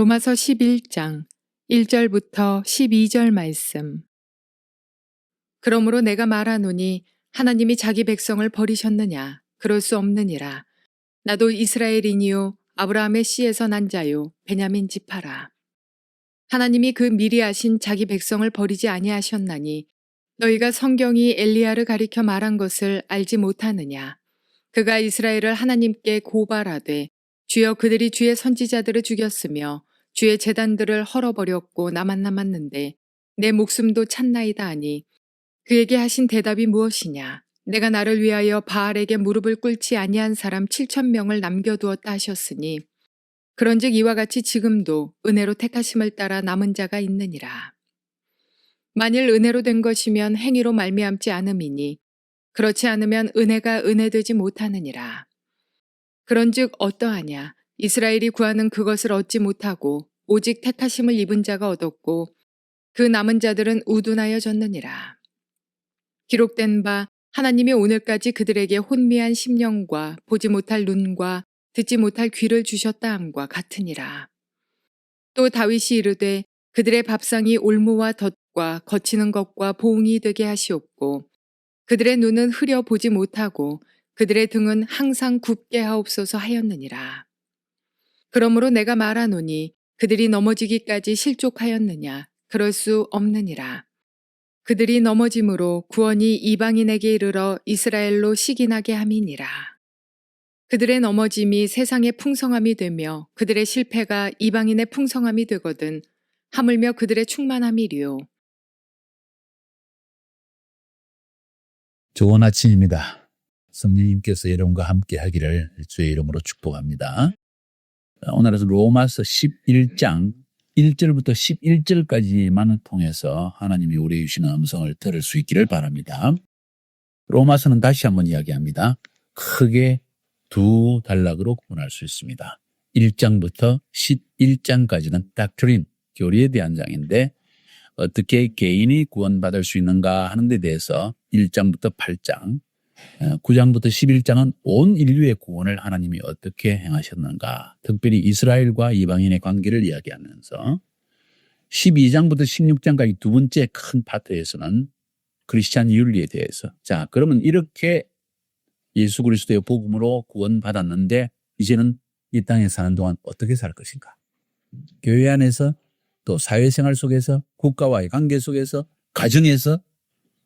로마서 11장 1절부터 12절 말씀. 그러므로 내가 말하노니 하나님이 자기 백성을 버리셨느냐? 그럴 수 없느니라. 나도 이스라엘이니요 아브라함의 씨에서 난 자요 베냐민 지파라. 하나님이 그 미리 하신 자기 백성을 버리지 아니하셨나니 너희가 성경이 엘리야를 가리켜 말한 것을 알지 못하느냐? 그가 이스라엘을 하나님께 고발하되 주여 그들이 주의 선지자들을 죽였으며 주의 재단들을 헐어버렸고 나만 남았는데 내 목숨도 찼나이다 하니 그에게 하신 대답이 무엇이냐? 내가 나를 위하여 바알에게 무릎을 꿇지 아니한 사람 7천 명을 남겨두었다 하셨으니 그런즉 이와 같이 지금도 은혜로 택하심을 따라 남은 자가 있느니라. 만일 은혜로 된 것이면 행위로 말미암지 않음이니 그렇지 않으면 은혜가 은혜되지 못하느니라. 그런즉 어떠하냐? 이스라엘이 구하는 그것을 얻지 못하고 오직 택하심을 입은 자가 얻었고 그 남은 자들은 우둔하여졌느니라. 기록된 바 하나님이 오늘까지 그들에게 혼미한 심령과 보지 못할 눈과 듣지 못할 귀를 주셨다 함과 같으니라. 또 다윗이 이르되 그들의 밥상이 올무와 덫과 거치는 것과 보응이 되게 하시옵고 그들의 눈은 흐려 보지 못하고 그들의 등은 항상 굽게 하옵소서 하였느니라. 그러므로 내가 말하노니 그들이 넘어지기까지 실족하였느냐 그럴 수 없느니라. 그들이 넘어짐으로 구원이 이방인에게 이르러 이스라엘로 시기나게 함이니라. 그들의 넘어짐이 세상의 풍성함이 되며 그들의 실패가 이방인의 풍성함이 되거든 하물며 그들의 충만함이리요. 좋은 아침입니다. 성령님께서 여러분과 함께 하기를 주의 이름으로 축복합니다. 오늘은 로마서 11장 1절부터 11절까지만을 통해서 하나님이 우리의 주시는 음성을 들을 수 있기를 바랍니다. 로마서는 다시 한번 이야기합니다. 크게 두 단락으로 구분할 수 있습니다. 1장부터 11장까지는 닥트린, 교리에 대한 장인데 어떻게 개인이 구원받을 수 있는가 하는 데 대해서 1장부터 8장, 9장부터 11장은 온 인류의 구원을 하나님이 어떻게 행하셨는가, 특별히 이스라엘과 이방인의 관계를 이야기하면서 12장부터 16장까지 두 번째 큰 파트에서는 크리스찬 윤리에 대해서 자 그러면 이렇게 예수 그리스도의 복음으로 구원받았는데 이제는 이 땅에 사는 동안 어떻게 살 것인가? 교회 안에서 또 사회생활 속에서 국가와의 관계 속에서 가정에서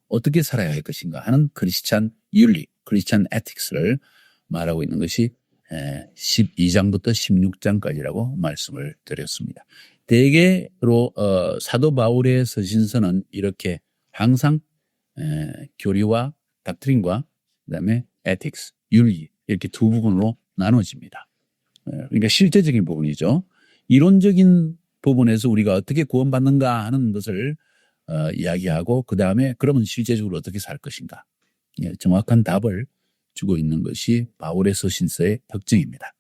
어떻게 살아야 할 것인가 하는 크리스찬 윤리, 크리스찬 에틱스를 말하고 있는 것이 12장부터 16장까지라고 말씀을 드렸습니다. 대개로 어, 사도 바울의 서신서는 이렇게 항상 교리와 닥트린과 그다음에 에틱스, 윤리 이렇게 두 부분으로 나눠집니다. 그러니까 실제적인 부분이죠. 이론적인 부분에서 우리가 어떻게 구원받는가 하는 것을 어, 이야기하고 그 다음에 그러면 실제적으로 어떻게 살 것인가 예, 정확한 답을 주고 있는 것이 바울의 서신서의 특징입니다.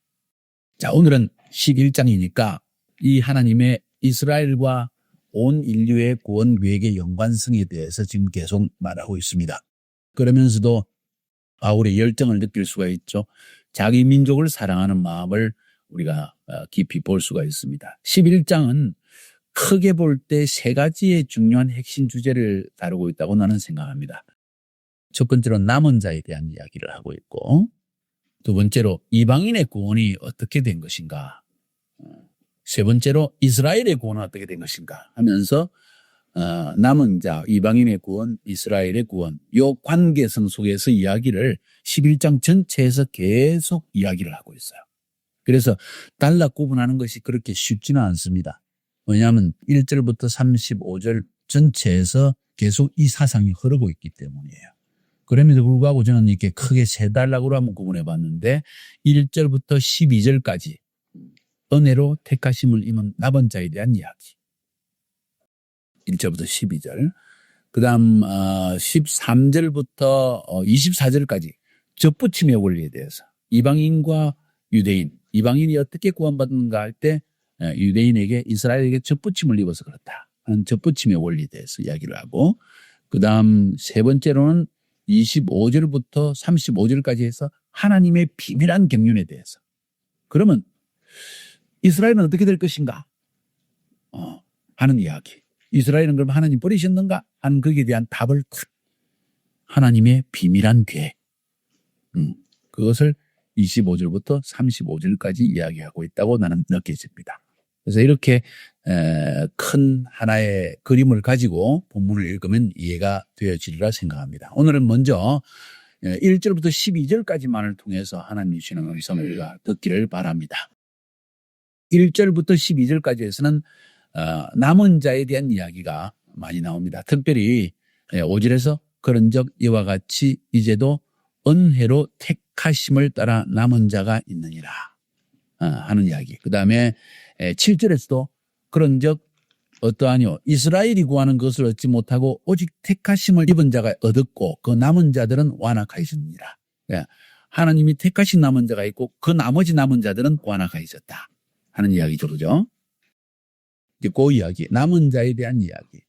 자 오늘은 11장이니까 이 하나님의 이스라엘과 온 인류의 구원 계획의 연관성에 대해서 지금 계속 말하고 있습니다. 그러면서도 바울의 열정을 느낄 수가 있죠. 자기 민족을 사랑하는 마음을 우리가 어, 깊이 볼 수가 있습니다. 11장은 크게 볼 때 세 가지의 중요한 핵심 주제를 다루고 있다고 나는 생각합니다. 첫 번째로 남은 자에 대한 이야기를 하고 있고 두 번째로 이방인의 구원이 어떻게 된 것인가 세 번째로 이스라엘의 구원은 어떻게 된 것인가 하면서 어, 남은 자, 이방인의 구원, 이스라엘의 구원, 요 관계성 속에서 이야기를 11장 전체에서 계속 이야기를 하고 있어요. 그래서 단락 구분하는 것이 그렇게 쉽지는 않습니다. 왜냐하면 1절부터 35절 전체에서 계속 이 사상이 흐르고 있기 때문이에요. 그럼에도 불구하고 저는 이렇게 크게 세 단락으로 한번 구분해 봤는데 1절부터 12절까지 은혜로 택하심을 입은 나번 자에 대한 이야기. 1절부터 12절. 그 다음, 어, 13절부터 24절까지 접붙임의 원리에 대해서 이방인과 유대인, 이방인이 어떻게 구원받는가 할 때 유대인에게 이스라엘에게 접붙임을 입어서 그렇다. 하는 접붙임의 원리에 대해서 이야기를 하고 그 다음 세 번째로는 25절부터 35절까지 해서 하나님의 비밀한 경륜에 대해서 그러면 이스라엘은 어떻게 될 것인가 하는 이야기. 이스라엘은 그럼 하나님 버리셨는가? 하는 거기에 대한 답을 탁 하나님의 비밀한 계획. 음, 그것을 25절부터 35절까지 이야기하고 있다고 나는 느껴집니다. 그래서 이렇게 에, 큰 하나의 그림을 가지고 본문을 읽으면 이해가 되어지리라 생각합니다. 오늘은 먼저 1절부터 12절까지만을 통해서 하나님 주시는 음성을 우리가 듣기를 바랍니다. 1절부터 12절까지에서는 어, 남은 자에 대한 이야기가 많이 나옵니다. 특별히 5절에서 그런 적 이와 같이 이제도 은혜로 택하심을 따라 남은 자가 있느니라 어, 하는 이야기. 그 다음에 7절에서도 그런 적 어떠하뇨 이스라엘이 구하는 것을 얻지 못하고 오직 택하심을 입은 자가 얻었고 그 남은 자들은 완악하였느니라. 예, 하나님이 택하신 남은 자가 있고 그 나머지 남은 자들은 완악하였었다 하는 이야기죠. 그죠? 이제 그 이야기 남은 자에 대한 이야기.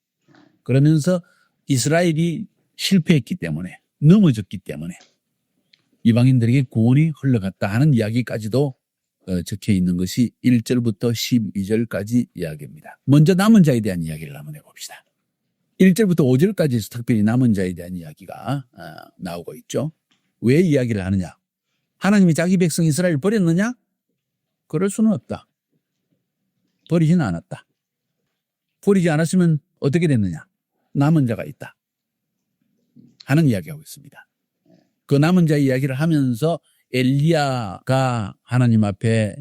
그러면서 이스라엘이 실패했기 때문에 넘어졌기 때문에 이방인들에게 구원이 흘러갔다 하는 이야기까지도 어, 적혀 있는 것이 1절부터 12절까지 이야기입니다. 먼저 남은 자에 대한 이야기를 한번 해봅시다. 1절부터 5절까지 특별히 남은 자에 대한 이야기가 어, 나오고 있죠. 왜 이야기를 하느냐? 하나님이 자기 백성 이스라엘 버렸느냐? 그럴 수는 없다. 버리지는 않았다. 버리지 않았으면 어떻게 됐느냐? 남은 자가 있다. 하는 이야기하고 있습니다. 그 남은 자 이야기를 하면서 엘리야가 하나님 앞에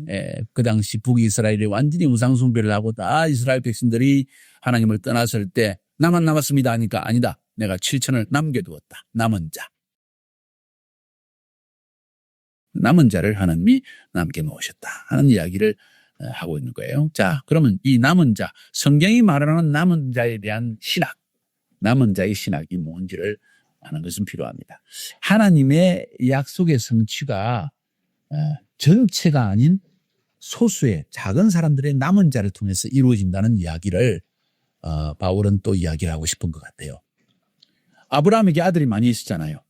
그 당시 북이스라엘이 완전히 우상숭배를 하고 다 이스라엘 백성들이 하나님을 떠났을 때 나만 남았습니다 하니까 아니다. 내가 7천을 남겨두었다. 남은 자. 남은 자를 하나님이 남겨놓으셨다 하는 이야기를 하고 있는 거예요. 자, 그러면 이 남은 자, 성경이 말하는 남은 자에 대한 신학, 남은 자의 신학이 뭔지를 하는 것은 필요합니다. 하나님의 약속의 성취가 전체가 아닌 소수의 작은 사람들의 남은 자를 통해서 이루어진다는 이야기를 어, 바울은 또 이야기를 하고 싶은 것 같아요. 아브라함에게 아들이 많이 있었잖아요.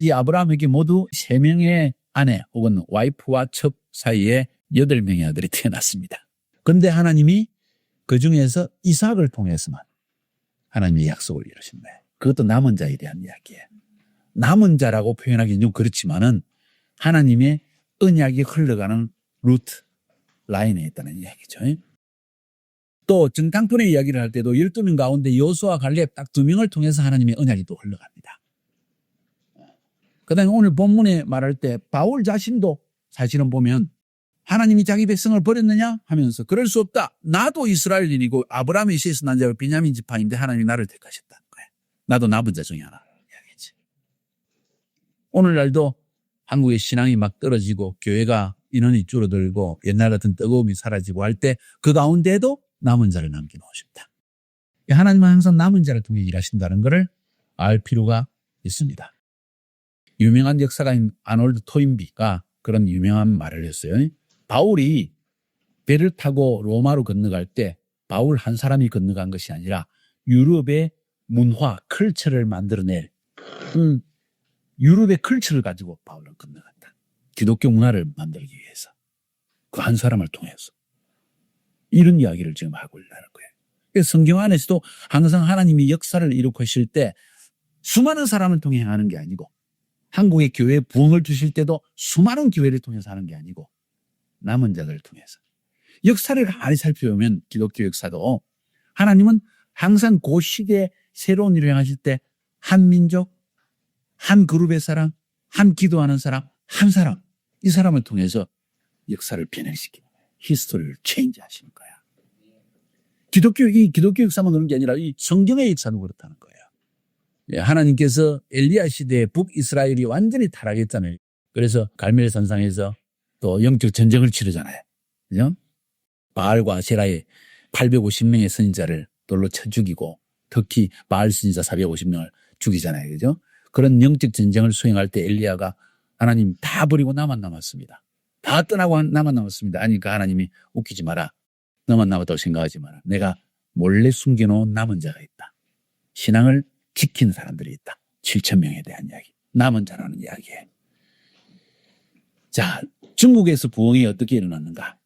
이 아브라함에게 모두 세 명의 아내 혹은 와이프와 첩 사이에 여덟 명의 아들이 태어났습니다. 그런데 하나님이 그 중에서 이삭을 통해서만 하나님의 약속을 이루신 거예요. 그것도 남은 자에 대한 이야기예요. 남은 자라고 표현하기는 좀 그렇지만은 하나님의 언약이 흘러가는 루트, 라인에 있다는 이야기죠. 또 정당편의 이야기를 할 때도 12명 가운데 요수와 갈렙 딱 두 명을 통해서 하나님의 언약이 또 흘러갑니다. 그 다음에 오늘 본문에 말할 때 바울 자신도 사실은 보면 하나님이 자기 백성을 버렸느냐 하면서 그럴 수 없다. 나도 이스라엘인이고 아브라함의 시에서 난 자가 비냐민 지파인데 하나님이 나를 택하셨다는 거예요. 나도 남은 자 중에 하나. 이야기지. 오늘날도 한국의 신앙이 막 떨어지고 교회가 인원이 줄어들고 옛날 같은 뜨거움이 사라지고 할 때 그 가운데에도 남은 자를 남겨놓으셨다. 하나님은 항상 남은 자를 통해 일하신다는 것을 알 필요가 있습니다. 유명한 역사가인 아놀드 토인비가 그런 유명한 말을 했어요. 바울이 배를 타고 로마로 건너갈 때 바울 한 사람이 건너간 것이 아니라 유럽의 문화, 컬처를 만들어낼 음, 유럽의 컬처를 가지고 바울은 건너갔다. 기독교 문화를 만들기 위해서. 그 한 사람을 통해서. 이런 이야기를 지금 하고 있다는 거예요. 그래서 성경 안에서도 항상 하나님이 역사를 일으키실 때 수많은 사람을 통해 하는 게 아니고 한국의 교회에 부흥을 주실 때도 수많은 교회를 통해서 하는 게 아니고 남은 자들을 통해서. 역사를 가만히 살펴보면 기독교 역사도 하나님은 항상 그 시대에 새로운 일을 행하실 때 한 민족, 한 그룹의 사람, 한 기도하는 사람, 한 사람, 이 사람을 통해서 역사를 변형시키는 거예요. 히스토리를 체인지 하시는 거야. 기독교, 이 기독교 역사만 그런 게 아니라 이 성경의 역사도 그렇다는 거예요. 예, 하나님께서 엘리야 시대에 북이스라엘이 완전히 타락했잖아요. 그래서 갈멜 산상에서 또 영적 전쟁을 치르잖아요. 그죠? 바알과 세라의 850명의 선지자를 돌로 쳐 죽이고 특히 바알 선지자 450명을 죽이잖아요. 그죠? 그런 영적 전쟁을 수행할 때 엘리야가 하나님 다 버리고 나만 남았습니다. 다 떠나고 나만 남았습니다. 하니까 하나님이 웃기지 마라. 너만 남았다고 생각하지 마라. 내가 몰래 숨겨놓은 남은 자가 있다. 신앙을 지킨 사람들이 있다. 7천 명에 대한 이야기. 남은 자라는 이야기에. 자, 중국에서 부흥이 어떻게 일어났는가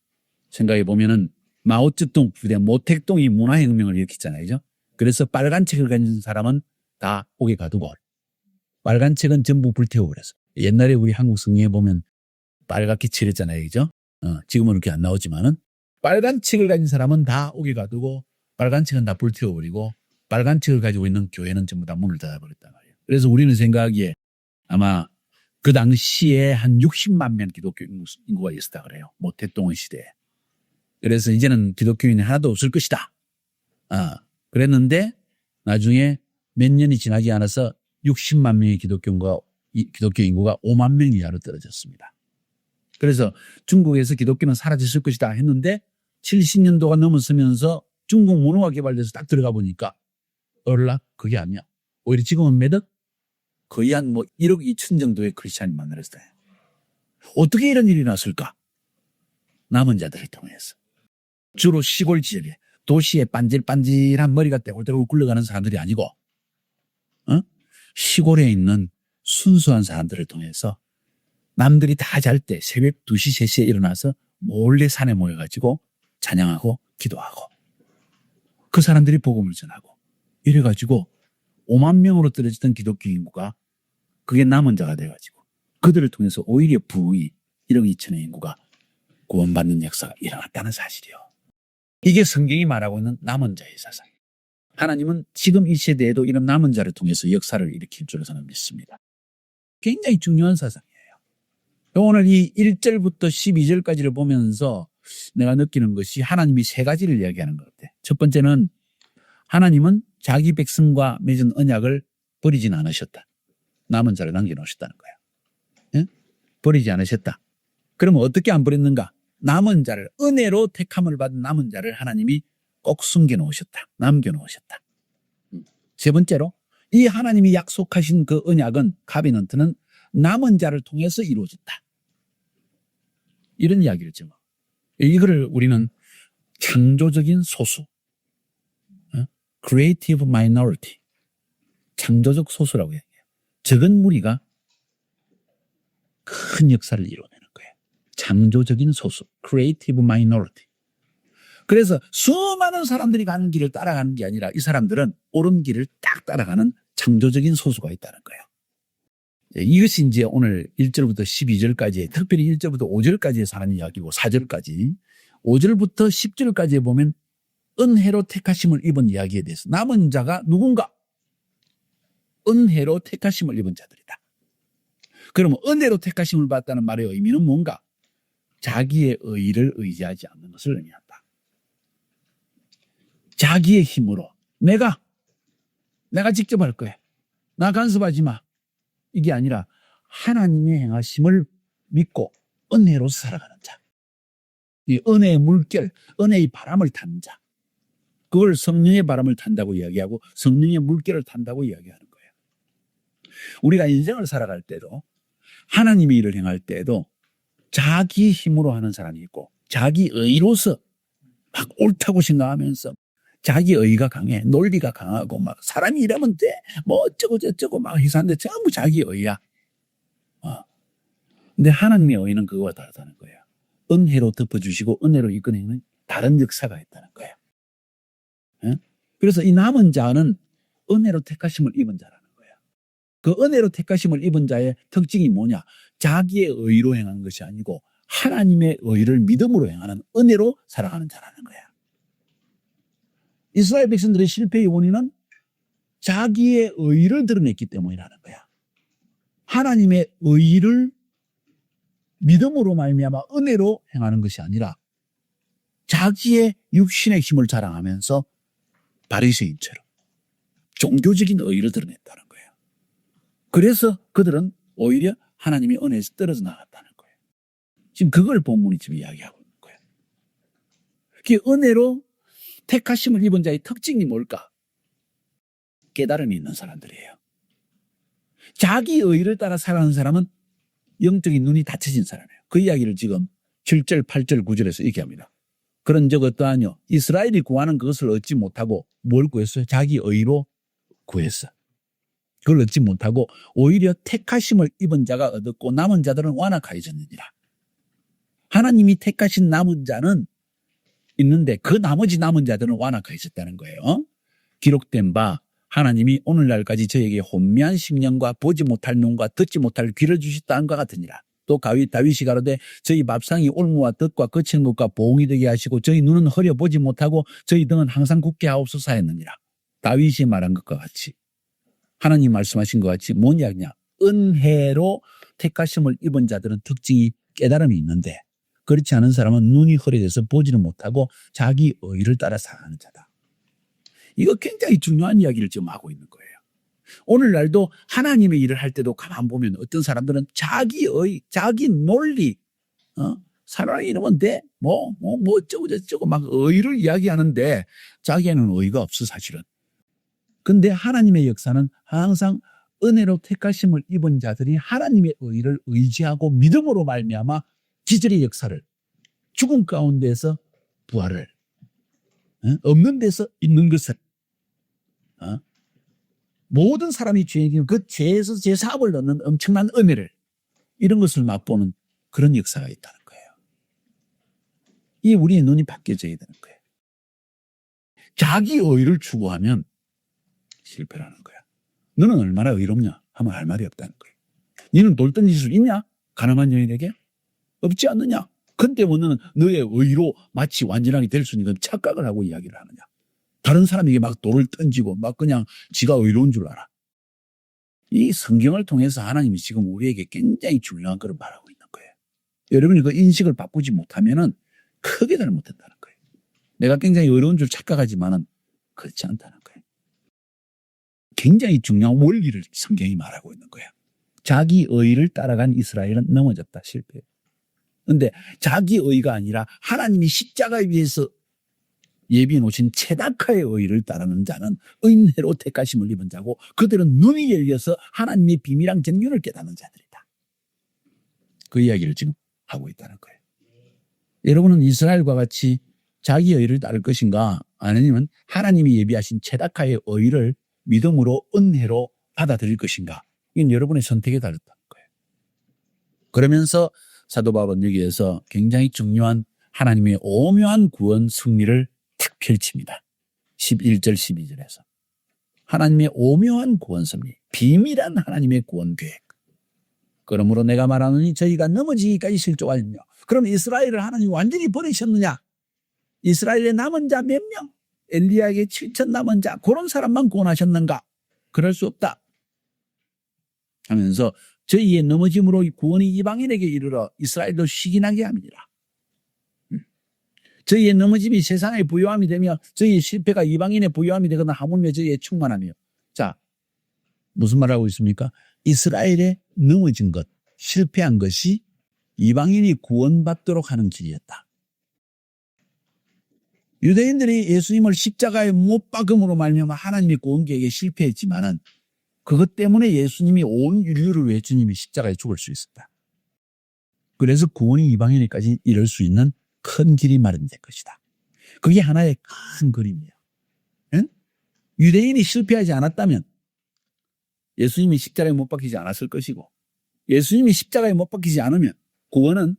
생각해 보면은 마오쩌둥 부대 모택동이 문화혁명을 일으켰잖아요. 그죠? 그래서 빨간 책을 가진 사람은 다 옥에 가두고 빨간 책은 전부 불태워버렸어. 옛날에 우리 한국 성경에 보면 빨갛게 칠했잖아요. 그죠? 어, 지금은 그렇게 안 나오지만은 빨간 책을 가진 사람은 다 옥에 가두고 빨간 책은 다 불태워버리고 빨간 책을 가지고 있는 교회는 전부 다 문을 닫아버렸단 말이에요. 그래서 우리는 생각하기에 아마 그 당시에 한 60만 명 기독교 인구- 인구가 있었다 그래요. 모태동원 시대에. 그래서 이제는 기독교인이 하나도 없을 것이다. 아, 그랬는데 나중에 몇 년이 지나지 않아서 60만 명의 기독교 인구가, 이- 기독교 인구가 5만 명 이하로 떨어졌습니다. 그래서 중국에서 기독교는 사라졌을 것이다 했는데 70년도가 넘었으면서 중국 문화가 개발돼서 딱 들어가 보니까 얼락 그게 아니야. 오히려 지금은 몇 억? 거의 한 뭐 1억 2천 정도의 크리스찬이 만들었어요. 어떻게 이런 일이 났을까? 남은 자들을 통해서. 주로 시골 지역에 도시에 반질반질한 머리가 떼굴떼굴 굴러가는 사람들이 아니고 어? 시골에 있는 순수한 사람들을 통해서 남들이 다 잘 때 새벽 2시, 3시에 일어나서 몰래 산에 모여가지고 찬양하고 기도하고 그 사람들이 복음을 전하고 이래가지고 5만 명으로 떨어지던 기독교 인구가 그게 남은 자가 돼가지고 그들을 통해서 오히려 부의 1억 2천의 인구가 구원받는 역사가 일어났다는 사실이요. 이게 성경이 말하고 있는 남은 자의 사상. 하나님은 지금 이 시대에도 이런 남은 자를 통해서 역사를 일으킬 줄을 저는 믿습니다. 굉장히 중요한 사상이에요. 오늘 이 1절부터 12절까지를 보면서 내가 느끼는 것이 하나님이 세 가지를 이야기하는 것 같아요. 첫 번째는 하나님은 자기 백성과 맺은 언약을 버리진 않으셨다. 남은 자를 남겨놓으셨다는 거야. 예? 버리지 않으셨다. 그러면 어떻게 안 버렸는가? 남은 자를 은혜로 택함을 받은 남은 자를 하나님이 꼭 숨겨 놓으셨다. 남겨 놓으셨다. 음. 세 번째로 이 하나님이 약속하신 그 언약은 가비넌트는 남은 자를 통해서 이루어졌다. 이런 이야기를 죠. 이거를 우리는 창조적인 소수, 어? creative minority, 창조적 소수라고 얘기해요. 적은 무리가 큰 역사를 거예요. 창조적인 소수, creative minority. 그래서 수많은 사람들이 가는 길을 따라가는 게 아니라 이 사람들은 옳은 길을 딱 따라가는 창조적인 소수가 있다는 거예요. 예, 이것이 이제 오늘 1절부터 12절까지, 특별히 1절부터 5절까지의 사는 이야기고 4절까지, 5절부터 10절까지에 보면 은혜로 택하심을 입은 이야기에 대해서 남은 자가 누군가? 은혜로 택하심을 입은 자들이다. 그러면 은혜로 택하심을 받다는 말의 의미는 뭔가? 자기의 의를 의지하지 않는 것을 의미한다. 자기의 힘으로 내가 내가 직접 할 거야. 나 간섭하지 마. 이게 아니라 하나님의 행하심을 믿고 은혜로 살아가는 자. 이 은혜의 물결, 은혜의 바람을 타는 자. 그걸 성령의 바람을 탄다고 이야기하고 성령의 물결을 탄다고 이야기하는 거예요. 우리가 인생을 살아갈 때도 하나님의 일을 행할 때도 자기 힘으로 하는 사람이 있고 자기 의로서 막 옳다고 생각하면서 자기 의가 강해 논리가 강하고 막 사람이 이러면 돼뭐 어쩌고 저쩌고 막 희사한데 전부 자기 의야. 어. 근데 하나님의 의는 그거와 다르다는 거예요. 은혜로 덮어주시고 은혜로 이끌어내는 다른 역사가 있다는 거예요. 예? 그래서 이 남은 자는 은혜로 택하심을 입은 거예요. 그 은혜로 택하심을 입은 자의 특징이 뭐냐? 자기의 의로 행하는 것이 아니고 하나님의 의를 믿음으로 행하는 은혜로 살아가는 자라는 거야. 이스라엘 백성들의 실패의 원인은 자기의 의를 드러냈기 때문이라는 거야. 하나님의 의를 믿음으로 말미암아 은혜로 행하는 것이 아니라 자기의 육신의 힘을 자랑하면서 바리새인처럼 종교적인 의를 드러냈다는. 그래서 그들은 오히려 하나님의 은혜에서 떨어져 나갔다는 거예요. 지금 그걸 본문이 지금 이야기하고 있는 거예요. 그 은혜로 택하심을 입은 자의 특징이 뭘까? 깨달음이 있는 사람들이에요. 자기 의를 따라 살아가는 사람은 영적인 눈이 닫혀진 사람이에요. 그 이야기를 지금 7절, 8절, 9절에서 얘기합니다. 그런 적 어떠하뇨? 이스라엘이 구하는 그것을 얻지 못하고 뭘 구했어요? 자기 의로 구했어. 그걸 얻지 못하고 오히려 택하심을 입은 자가 얻었고 남은 자들은 완악하여졌느니라. 하나님이 택하신 남은 자는 있는데 그 나머지 남은 자들은 완악하여 있었다는 거예요. 기록된 바 하나님이 오늘날까지 저에게 혼미한 식령과 보지 못할 눈과 듣지 못할 귀를 주셨다는 것 같으니라. 또 가위 다윗이 가로되 저희 밥상이 올무와 덫과 거치는 것과 보응이 되게 하시고 저희 눈은 허려 보지 못하고 저희 등은 항상 굳게 하옵소서 했느니라. 다윗이 말한 것과 같이 하나님 말씀하신 것 같이 뭔 이야기냐. 은혜로 택하심을 입은 자들은 특징이 깨달음이 있는데 그렇지 않은 사람은 눈이 허리돼서 보지는 못하고 자기 의를 따라 살아가는 자다. 이거 굉장히 중요한 이야기를 지금 하고 있는 거예요. 오늘날도 하나님의 일을 할 때도 가만 보면 어떤 사람들은 자기 의, 자기 논리, 어? 사람이 이러면 돼. 뭐, 뭐, 뭐, 어쩌고 저쩌고 막 의를 이야기하는데 자기에는 의가 없어, 사실은. 근데 하나님의 역사는 항상 은혜로 택하심을 입은 자들이 하나님의 의를 의지하고 믿음으로 말미암아 기절의 역사를 죽음 가운데서 부활을 어? 없는 데서 있는 것을 어? 모든 사람이 죄인이면 그 죄에서 제 사업을 넣는 엄청난 은혜를 이런 것을 맛보는 그런 역사가 있다는 거예요. 이 우리의 눈이 바뀌어져야 되는 거예요. 자기 의를 추구하면 실패라는 거야. 너는 얼마나 의롭냐 하면 할 말이 없다는 거예요. 너는 돌 던질 수 있냐? 가늠한 여인에게? 없지 않느냐? 근데 뭐 너는 너의 의로 마치 완전하게 될 수 있는 건 착각을 하고 이야기를 하느냐? 다른 사람에게 막 돌을 던지고 막 그냥 지가 의로운 줄 알아. 이 성경을 통해서 하나님이 지금 우리에게 굉장히 중요한 것을 말하고 있는 거예요. 여러분이 그 인식을 바꾸지 못하면은 크게 잘못했다는 거예요. 내가 굉장히 의로운 줄 착각하지만은 그렇지 않다는 거예요. 굉장히 중요한 원리를 성경이 말하고 있는 거예요. 자기 의를 따라간 이스라엘은 넘어졌다, 실패. 근데 자기 의가 아니라 하나님이 십자가에 위해서 예비해 놓으신 체다카의 의를 따르는 자는 은혜로 택하심을 입은 자고 그들은 눈이 열려서 하나님의 비밀한 정륜을 깨닫는 자들이다. 그 이야기를 지금 하고 있다는 거예요. 여러분은 이스라엘과 같이 자기 의를 따를 것인가 아니면 하나님이 예비하신 체다카의 의를 믿음으로 은혜로 받아들일 것인가 이건 여러분의 선택에 달렸다는 거예요. 그러면서 사도 바울은 여기에서 굉장히 중요한 하나님의 오묘한 구원 승리를 탁 펼칩니다. 11절 12절에서 하나님의 오묘한 구원 승리 비밀한 하나님의 구원 계획 그러므로 내가 말하노니 저희가 넘어지기까지 실족하였냐 그럼 이스라엘을 하나님 완전히 버리셨느냐 이스라엘의 남은 자 몇 명? 엘리야에게 7천 남은 자 그런 사람만 구원하셨는가 그럴 수 없다 하면서 저희의 넘어짐으로 구원이 이방인에게 이르러 이스라엘도 시기나게 합니다. 음. 저희의 넘어짐이 세상의 부요함이 되며 저희의 실패가 이방인의 부요함이 되거나 하물며 저희의 충만하며 자 무슨 말하고 있습니까? 이스라엘의 넘어진 것 실패한 것이 이방인이 구원받도록 하는 길이었다. 유대인들이 예수님을 십자가에 못 박음으로 말미암아 하나님의 계획에 실패했지만은 그것 때문에 예수님이 온 인류를 위해 주님이 십자가에 죽을 수 있었다. 그래서 구원이 이방인에까지 이룰 수 있는 큰 길이 마련된 것이다. 그게 하나의 큰 그림이에요. 응? 유대인이 실패하지 않았다면 예수님이 십자가에 못 박히지 않았을 것이고 예수님이 십자가에 못 박히지 않으면 구원은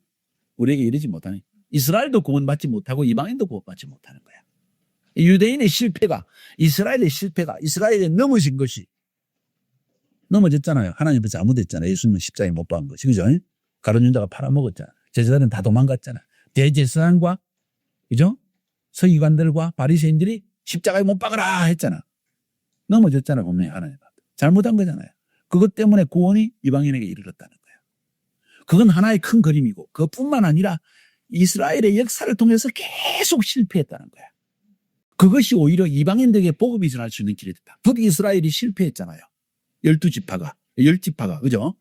우리에게 이르지 못하는 이스라엘도 구원받지 못하고 이방인도 구원받지 못하는 거야. 유대인의 실패가 이스라엘의 실패가 이스라엘에 넘어진 것이 넘어졌잖아요. 하나님 앞에 잘못했잖아요. 예수님은 십자가에 못 박은 것이. 그죠? 가론 유다가 팔아먹었잖아. 제자들은 다 도망갔잖아. 대제사장과 그죠? 서기관들과 바리새인들이 십자가에 못 박으라 했잖아. 넘어졌잖아. 분명히 하나님 앞에. 잘못한 거잖아요. 그것 때문에 구원이 이방인에게 이르렀다는 거예요. 그건 하나의 큰 그림이고 그것뿐만 아니라 이스라엘의 역사를 통해서 계속 실패했다는 거야. 그것이 오히려 이방인들에게 복음이 전할 수 있는 길이 됐다. 북이스라엘이 실패했잖아요. 열두 지파가, 열 지파가, 그죠?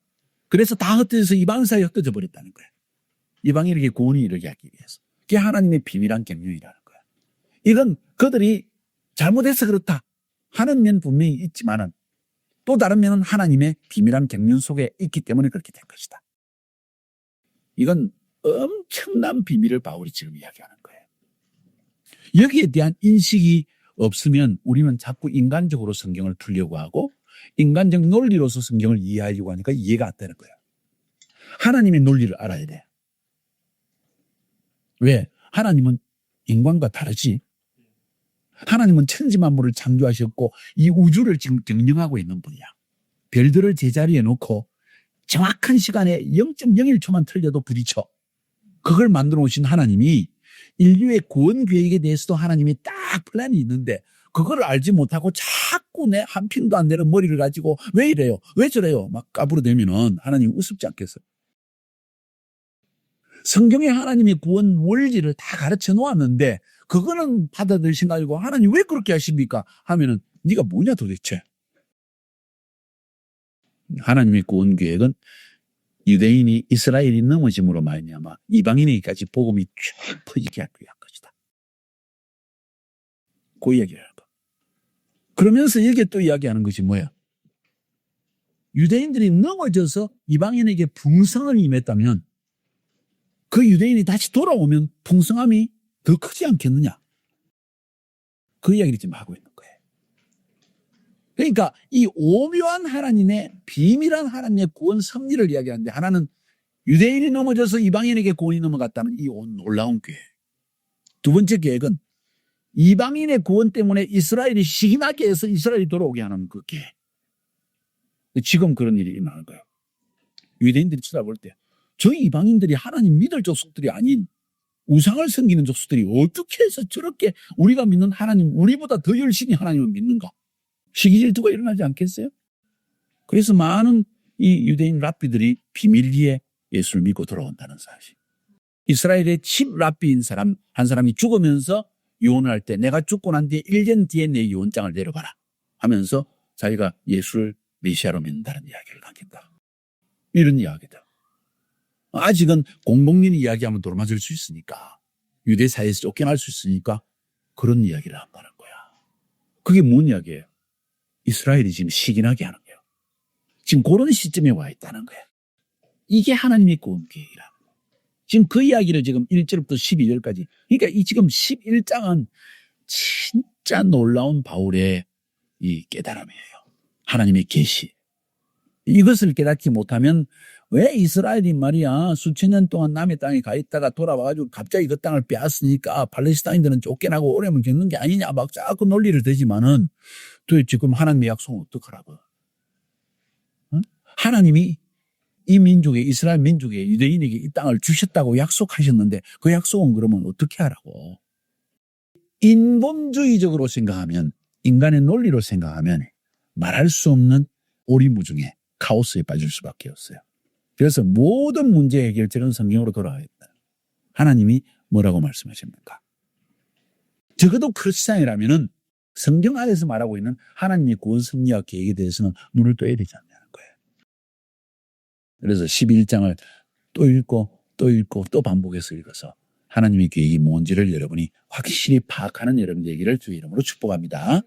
그래서 다 흩어져서 이방 사이에 흩어져 버렸다는 거예요. 이방인에게 구원이 이르게 하기 위해서. 그게 하나님의 비밀한 경륜이라는 거야. 이건 그들이 잘못해서 그렇다 하는 면 분명히 있지만은 또 다른 면은 하나님의 비밀한 경륜 속에 있기 때문에 그렇게 된 것이다. 이건 엄청난 비밀을 바울이 지금 이야기하는 거예요. 여기에 대한 인식이 없으면 우리는 자꾸 인간적으로 성경을 풀려고 하고 인간적 논리로서 성경을 이해하려고 하니까 이해가 안 되는 거예요. 하나님의 논리를 알아야 돼. 왜? 하나님은 인간과 다르지. 하나님은 천지 만물을 창조하셨고 이 우주를 지금 경영하고 있는 분이야. 별들을 제자리에 놓고 정확한 시간에 0.01초만 틀려도 부딪혀. 그걸 만들어 오신 하나님이 인류의 구원 계획에 대해서도 하나님이 딱 플랜이 있는데 그걸 알지 못하고 자꾸 내 한 핀도 안 되는 머리를 가지고 왜 이래요? 왜 저래요? 막 까불어대면은 하나님 우습지 않겠어요? 성경에 하나님이 구원 원리를 다 가르쳐 놓았는데 그거는 받아들일 생각이고 하나님 왜 그렇게 하십니까? 하면은 네가 뭐냐 도대체? 하나님의 구원 계획은 유대인이 이스라엘이 넘어짐으로 말미암아 이방인에게까지 복음이 쭉 퍼지게 위한 것이다. 그 이야기를 거. 그러면서 이게 또 이야기하는 것이 뭐야? 유대인들이 넘어져서 이방인에게 풍성을 임했다면 그 유대인이 다시 돌아오면 풍성함이 더 크지 않겠느냐? 그 이야기를 지금 하고 있는. 그러니까 이 오묘한 하나님의 비밀한 하나님의 구원 섭리를 이야기하는데 하나는 유대인이 넘어져서 이방인에게 구원이 넘어갔다는 이 놀라운 계획. 두 번째 계획은 이방인의 구원 때문에 이스라엘이 시기나게 해서 이스라엘이 돌아오게 하는 그 계획. 지금 그런 일이 일어나는 거예요. 유대인들이 쳐다볼 때 저희 이방인들이 하나님 믿을 족속들이 아닌 우상을 섬기는 족속들이 어떻게 해서 저렇게 우리가 믿는 하나님, 우리보다 더 열심히 하나님을 믿는가? 시기 질투가 일어나지 않겠어요? 그래서 많은 이 유대인 랍비들이 비밀리에 예수를 믿고 돌아온다는 사실. 이스라엘의 칩 랍비인 사람, 한 사람이 죽으면서 유언을 할 때 내가 죽고 난 뒤에 1년 뒤에 내 유언장을 내려봐라 하면서 자기가 예수를 메시아로 믿는다는 이야기를 남긴다. 이런 이야기다. 아직은 공복린 이야기하면 돌아맞을 수 있으니까 유대 사회에서 쫓겨날 수 있으니까 그런 이야기를 한다는 거야. 그게 뭔 이야기예요? 이스라엘이 지금 시기나게 하는 거예요. 지금 그런 시점에 와 있다는 거예요. 이게 하나님의 계획이라. 지금 그 이야기를 지금 1절부터 12절까지. 그러니까 이 지금 11장은 진짜 놀라운 바울의 이 깨달음이에요. 하나님의 계시. 이것을 깨닫지 못하면 왜 이스라엘이 말이야 수천 년 동안 남의 땅에 가 있다가 돌아와가지고 갑자기 그 땅을 빼앗으니까 팔레스타인들은 쫓겨나고 어려움을 겪는 게 아니냐 막 자꾸 논리를 대지만은 도대체 지금 하나님의 약속은 어떡하라고 응? 하나님이 이 민족에 이스라엘 민족에 유대인에게 이 땅을 주셨다고 약속하셨는데 그 약속은 그러면 어떻게 하라고 인본주의적으로 생각하면 인간의 논리로 생각하면 말할 수 없는 오리무중에 카오스에 빠질 수밖에 없어요. 그래서 모든 문제 해결책은 성경으로 돌아와 있다. 하나님이 뭐라고 말씀하십니까? 적어도 크리스찬이라면은 성경 안에서 말하고 있는 하나님의 구원 섭리와 계획에 대해서는 눈을 떠야 되지 않냐는 거예요. 그래서 11장을 또 읽고 또 읽고 또 반복해서 읽어서 하나님의 계획이 뭔지를 여러분이 확실히 파악하는 여러분 되기를 주의 이름으로 축복합니다.